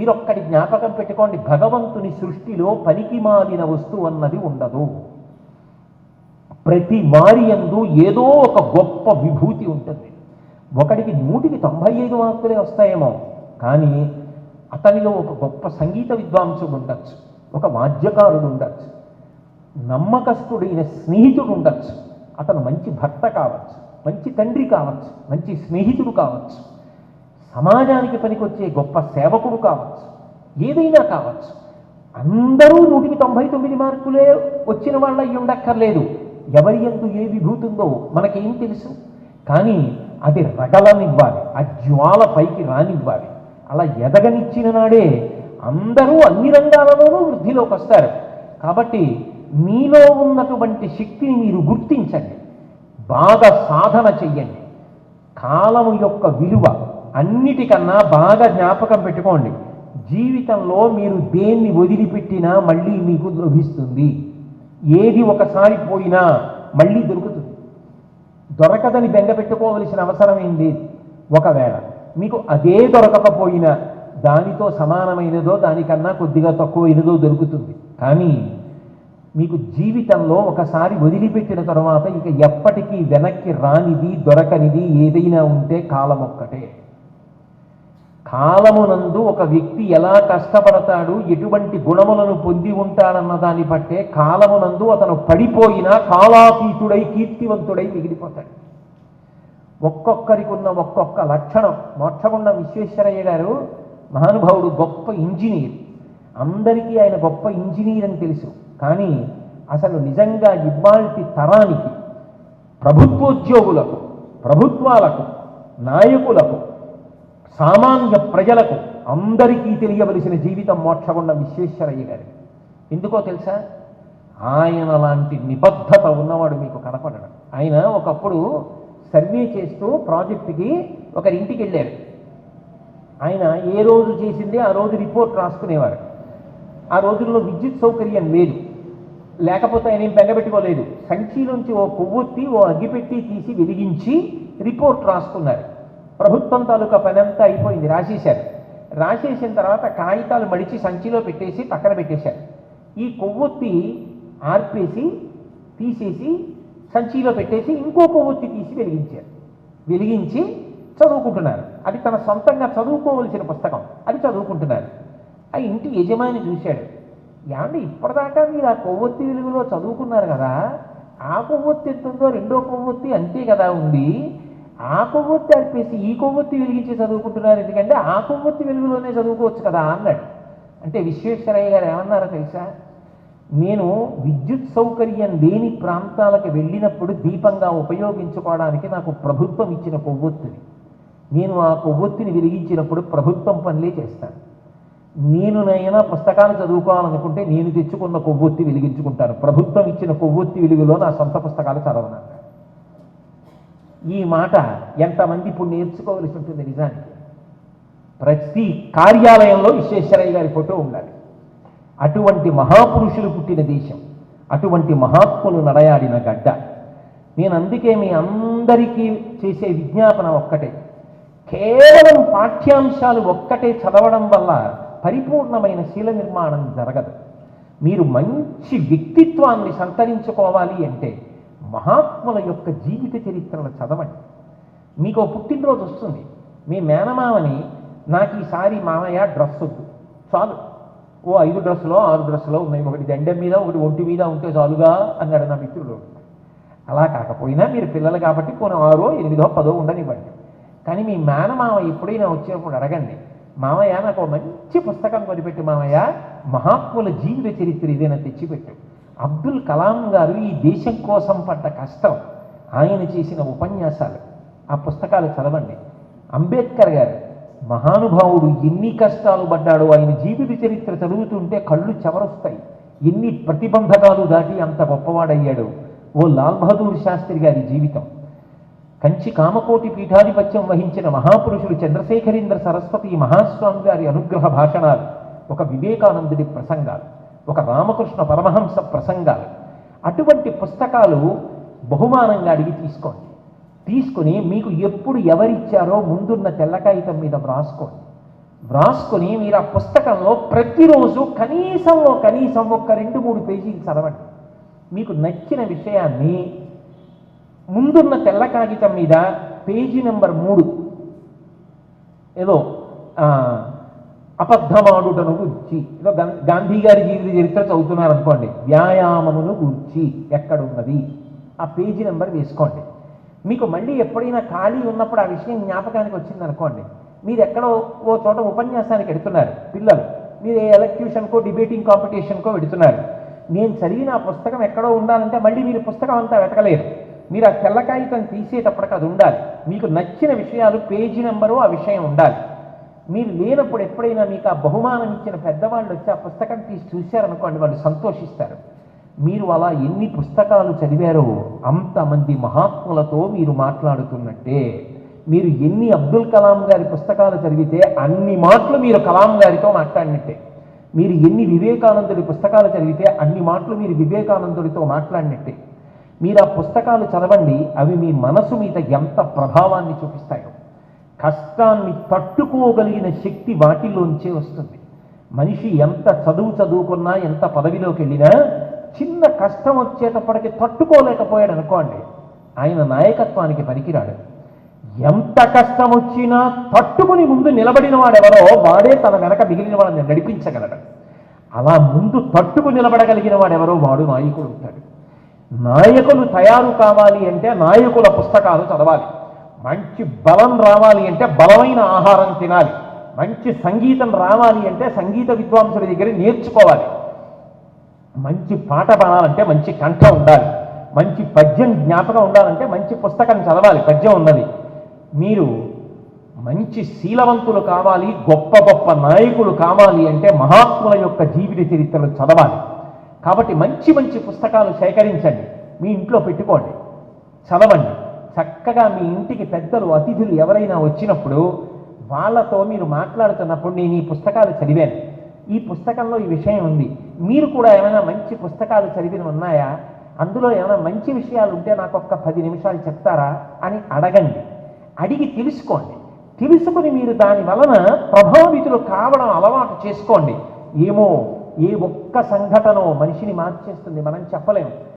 మీరు ఒక్కటి జ్ఞాపకం పెట్టుకోండి భగవంతుని సృష్టిలో పనికి మాలిన వస్తువు అన్నది ఉండదు. ప్రతి మారియందు ఏదో ఒక గొప్ప విభూతి ఉంటుంది. ఒకడికి నూటికి తొంభై ఐదు మార్కులే వస్తాయేమో కానీ అతనిలో ఒక గొప్ప సంగీత విద్వాంసుడు ఉండొచ్చు ఒక వాద్యకారుడు ఉండొచ్చు నమ్మకస్తుడైన స్నేహితుడు ఉండొచ్చు అతను మంచి భర్త కావచ్చు మంచి తండ్రి కావచ్చు మంచి స్నేహితుడు కావచ్చు. సమాజానికి పనికొచ్చే గొప్ప సేవకుడు కావచ్చు ఏదైనా కావచ్చు. అందరూ నూటికి తొంభై తొమ్మిది మార్కులే వచ్చిన వాళ్ళ ఉండక్కర్లేదు. ఎవరి ఎందు ఏ విభూతి ఉందో మనకేం తెలుసు? కానీ అది రగలనివ్వాలి ఆ జ్వాల పైకి రానివ్వాలి. అలా ఎదగనిచ్చిన నాడే అందరూ అన్ని రంగాలలోనూ వృద్ధిలోకి వస్తారు. కాబట్టి మీలో ఉన్నటువంటి శక్తిని మీరు గుర్తించండి. బాగా సాధన చెయ్యండి. కాలము యొక్క విలువ అన్నిటికన్నా బాగా జ్ఞాపకం పెట్టుకోండి. జీవితంలో మీరు దేన్ని వదిలిపెట్టినా మళ్ళీ మీకు లభిస్తుంది. ఏది ఒకసారి పోయినా మళ్ళీ దొరుకుతుంది. దొరకదని బెంగ పెట్టుకోవలసిన అవసరం ఏంది ఒకవేళ మీకు అదే దొరకకపోయినా దానితో సమానమైనదో దానికన్నా కొద్దిగా తక్కువైనదో దొరుకుతుంది. కానీ మీకు జీవితంలో ఒకసారి వదిలిపెట్టిన తర్వాత ఇక ఎప్పటికీ వెనక్కి రానిది దొరకనిది ఏదైనా ఉంటే కాలం ఒక్కటే కాలమునందు ఒక వ్యక్తి ఎలా కష్టపడతాడు ఎటువంటి గుణములను పొంది ఉంటాడన్న దాన్ని బట్టే కాలమునందు అతను పడిపోయినా కాలాతీతుడై కీర్తివంతుడై మిగిలిపోతాడు. ఒక్కొక్కరికి ఉన్న ఒక్కొక్క లక్షణం. మోక్షగుండ విశ్వేశ్వరయ్య గారు మహానుభావుడు గొప్ప ఇంజనీర్. అందరికీ ఆయన గొప్ప ఇంజనీర్ అని తెలుసు. కానీ అసలు నిజంగా ఇవాల్టి తరానికి ప్రభుత్వోద్యోగులకు ప్రభుత్వాలకు నాయకులకు సామాన్య ప్రజలకు అందరికీ తెలియవలసిన జీవితం మోక్షగుండ విశ్వేశ్వరయ్య గారి. ఎందుకో తెలుసా? ఆయన లాంటి నిబద్ధత ఉన్నవాడు మీకు కనపడడం. ఆయన ఒకప్పుడు సర్వే చేస్తూ ప్రాజెక్టుకి ఒకరి ఇంటికి వెళ్ళారు. ఆయన ఏ రోజు చేసిందే ఆ రోజు రిపోర్ట్ రాసుకునేవారు. ఆ రోజుల్లో విద్యుత్ సౌకర్యం లేదు. లేకపోతే ఆయన ఏం బెంగపెట్టుకోలేదు సంచిలోంచి ఓ కొవ్వొత్తి ఓ అగ్గిపెట్టి తీసి వెలిగించి రిపోర్ట్ రాసుకున్నారు. ప్రభుత్వం తాలూకా పనంతా అయిపోయింది. రాసేశారు. రాసేసిన తర్వాత కాగితాలు మడిచి సంచిలో పెట్టేసి పక్కన పెట్టేశారు. ఈ కొవ్వొత్తి ఆర్పేసి తీసేసి సంచిలో పెట్టేసి ఇంకో కొవ్వొత్తి తీసి వెలిగించారు. వెలిగించి చదువుకుంటున్నారు. అది తన సొంతంగా చదువుకోవలసిన పుస్తకం. అది చదువుకుంటున్నారు. ఆ ఇంటి యజమాని చూశాడు. ఏమంటే ఇప్పటిదాకా మీరు ఆ కొవ్వొత్తి వెలుగులో చదువుకున్నారు కదా? ఆ కొవ్వొత్తి ఎంత ఉందో రెండో కొవ్వొత్తి అంతే కదా ఉంది ఆ కొవ్వొత్తి అర్పేసి ఈ కొవ్వొత్తి వెలిగించి చదువుకుంటున్నారు. ఎందుకంటే ఆ కొవ్వొత్తి వెలుగులోనే చదువుకోవచ్చు కదా అన్నాడు. అంటే విశ్వేశ్వరయ్య గారు ఏమన్నారో తెలుసా? నేను విద్యుత్ సౌకర్యం లేని ప్రాంతాలకు వెళ్ళినప్పుడు దీపంగా ఉపయోగించుకోవడానికి నాకు ప్రభుత్వం ఇచ్చిన కొవ్వొత్తిని. నేను ఆ కొవ్వొత్తిని వెలిగించినప్పుడు ప్రభుత్వం పనులే చేస్తాను. నేను నైనా పుస్తకాలు చదువుకోవాలనుకుంటే నేను తెచ్చుకున్న కొవ్వొత్తి వెలిగించుకుంటాను. ప్రభుత్వం ఇచ్చిన కొవ్వొత్తి వెలుగులో నా సొంత పుస్తకాలు చదవనన్నాడు ఈ మాట ఎంతమంది ఇప్పుడు నేర్చుకోవలసి ఉంటుంది నిజానికి? ప్రతి కార్యాలయంలో విశ్వేశ్వరయ్య గారి ఫోటో ఉండాలి. అటువంటి మహాపురుషులు పుట్టిన దేశం అటువంటి మహాత్ములు నడయాడిన గడ్డ. నేను అందుకే మీ అందరికీ చేసే విజ్ఞాపన ఒక్కటే. కేవలం పాఠ్యాంశాలు ఒక్కటే చదవడం వల్ల పరిపూర్ణమైన శీల నిర్మాణం జరగదు. మీరు మంచి వ్యక్తిత్వాన్ని సంతరించుకోవాలి అంటే మహాత్ముల యొక్క జీవిత చరిత్రను చదవండి. మీకు పుట్టినరోజు వస్తుంది. మీ మేనమామని నాకు ఈసారి మామయ్య డ్రెస్ వద్దు. చాలు. ఓ ఐదు డ్రెస్సులో ఆరు డ్రెస్సులో ఉన్నాయి. ఒకటి దండం మీద ఒకటి ఒంటి మీద ఉంటే చాలుగా అన్నాడు నా మిత్రుడు. అలా కాకపోయినా మీరు పిల్లలు కాబట్టి పోనీ ఆరో ఎనిమిదో పదో ఉండనివ్వండి. కానీ మీ మేనమామ ఎప్పుడైనా వచ్చినప్పుడు అడగండి మామయ్య నాకు మంచి పుస్తకం కొనిపెట్టు మామయ్య. మహాత్ముల జీవిత చరిత్ర ఇదేనా తెచ్చిపెట్టు. అబ్దుల్ కలాం గారు ఈ దేశం కోసం పడ్డ కష్టం ఆయన చేసిన ఉపన్యాసాలు. ఆ పుస్తకాలు చదవండి. అంబేద్కర్ గారు మహానుభావుడు ఎన్ని కష్టాలు పడ్డాడో ఆయన జీవిత చరిత్ర చదువుతుంటే కళ్ళు చెమరొస్తాయి. ఎన్ని ప్రతిబంధకాలు దాటి అంత గొప్పవాడయ్యాడు ఓ లాల్ బహదూర్ శాస్త్రి గారి జీవితం. కంచి కామకోటి పీఠాధిపత్యం వహించిన మహాపురుషులు చంద్రశేఖరేంద్ర సరస్వతి మహాస్వామి గారి అనుగ్రహ భాషణాలు ఒక వివేకానందుడి ప్రసంగాలు. ఒక రామకృష్ణ పరమహంస ప్రసంగాలు. అటువంటి పుస్తకాలు బహుమానంగా అడిగి తీసుకోండి. తీసుకుని మీకు ఎప్పుడు ఎవరిచ్చారో ముందున్న తెల్ల కాగితం మీద వ్రాసుకోండి. వ్రాసుకొని మీరు ఆ పుస్తకంలో ప్రతిరోజు కనీసంలో కనీసం ఒక రెండు మూడు పేజీలు చదవండి. మీకు నచ్చిన విషయాన్ని ముందున్న తెల్ల కాగితం మీద పేజీ నెంబర్ మూడు. ఏదో అబద్ధమాడుటను గుర్చి ఏదో గాంధీ గారి జీవిత చరిత్ర చదువుతున్నారు అనుకోండి వ్యాయామమును గుర్చి ఎక్కడున్నది? ఆ పేజీ నెంబర్ వేసుకోండి. మీకు మళ్ళీ ఎప్పుడైనా ఖాళీ ఉన్నప్పుడు ఆ విషయం జ్ఞాపకానికి వచ్చింది అనుకోండి మీరు ఎక్కడో ఓ చోట ఉపన్యాసానికి వెడుతున్నారు పిల్లలు మీరు ఏ ఎలక్ట్యూషన్కో డిబేటింగ్ కాంపిటీషన్కో వెడుతున్నారు నేను చదివిన ఆ పుస్తకం ఎక్కడో ఉండాలంటే మళ్ళీ మీరు పుస్తకం అంతా వెతకలేరు. మీరు ఆ తెల్ల కాగితం తీసేటప్పటికి అది ఉండాలి. మీకు నచ్చిన విషయాలు పేజీ నెంబరు ఆ విషయం ఉండాలి. మీరు లేనప్పుడు ఎప్పుడైనా మీకు ఆ బహుమానం ఇచ్చిన పెద్దవాళ్ళు వచ్చి ఆ పుస్తకం తీసి చూశారనుకోండి వాళ్ళు సంతోషిస్తారు. మీరు అలా ఎన్ని పుస్తకాలు చదివారో అంతమంది మహాత్ములతో మీరు మాట్లాడుతున్నట్టే. మీరు ఎన్ని అబ్దుల్ కలాం గారి పుస్తకాలు చదివితే అన్ని మాటలు మీరు కలాం గారితో మాట్లాడినట్టే. మీరు ఎన్ని వివేకానందుడి పుస్తకాలు చదివితే అన్ని మాటలు మీరు వివేకానందుడితో మాట్లాడినట్టే. మీరు ఆ పుస్తకాలు చదవండి అవి మీ మనసు మీద ఎంత ప్రభావాన్ని చూపిస్తాయో. కష్టాన్ని తట్టుకోగలిగిన శక్తి వాటిలోంచే వస్తుంది. మనిషి ఎంత చదువు చదువుకున్నా ఎంత పదవిలోకి వెళ్ళినా చిన్న కష్టం వచ్చేటప్పటికి తట్టుకోలేకపోయాడు అనుకోండి. ఆయన నాయకత్వానికి పనికిరాడు. ఎంత కష్టం వచ్చినా తట్టుకుని ముందు నిలబడిన వాడెవరో వాడే తన వెనక మిగిలిన వాళ్ళని నడిపించగలడు. అలా ముందు తట్టుకు నిలబడగలిగిన వాడెవరో వాడు నాయకుడు ఉంటాడు. నాయకులు తయారు కావాలి అంటే నాయకుల పుస్తకాలు చదవాలి. మంచి బలం రావాలి అంటే బలమైన ఆహారం తినాలి. మంచి సంగీతం రావాలి అంటే సంగీత విద్వాంసుల దగ్గర నేర్చుకోవాలి. మంచి పాట పాడాలంటే మంచి కంఠం ఉండాలి. మంచి పద్యం జ్ఞాపకం ఉండాలంటే మంచి పుస్తకం చదవాలి. పద్యం ఉన్నది. మీరు మంచి శీలవంతులు కావాలి గొప్ప గొప్ప నాయకులు కావాలి అంటే మహాత్ముల యొక్క జీవిత చరిత్రలు చదవాలి. కాబట్టి మంచి మంచి పుస్తకాలు సేకరించండి. మీ ఇంట్లో పెట్టుకోండి. చదవండి. చక్కగా మీ ఇంటికి పెద్దలు అతిథులు ఎవరైనా వచ్చినప్పుడు వాళ్ళతో మీరు మాట్లాడుతున్నప్పుడు నేను ఈ పుస్తకాలు చదివాను. ఈ పుస్తకంలో ఈ విషయం ఉంది. మీరు కూడా ఏమైనా మంచి పుస్తకాలు చదివిన ఉన్నాయా? అందులో ఏమైనా మంచి విషయాలు ఉంటే నాకు ఒక్క పది నిమిషాలు చెప్తారా అని అడగండి. అడిగి తెలుసుకోండి. తెలుసుకుని మీరు దాని వలన ప్రభావితులు కావడం అలవాటు చేసుకోండి. ఏమో ఏ ఒక్క సంఘటన మనిషిని మార్చేస్తుంది మనం చెప్పలేము.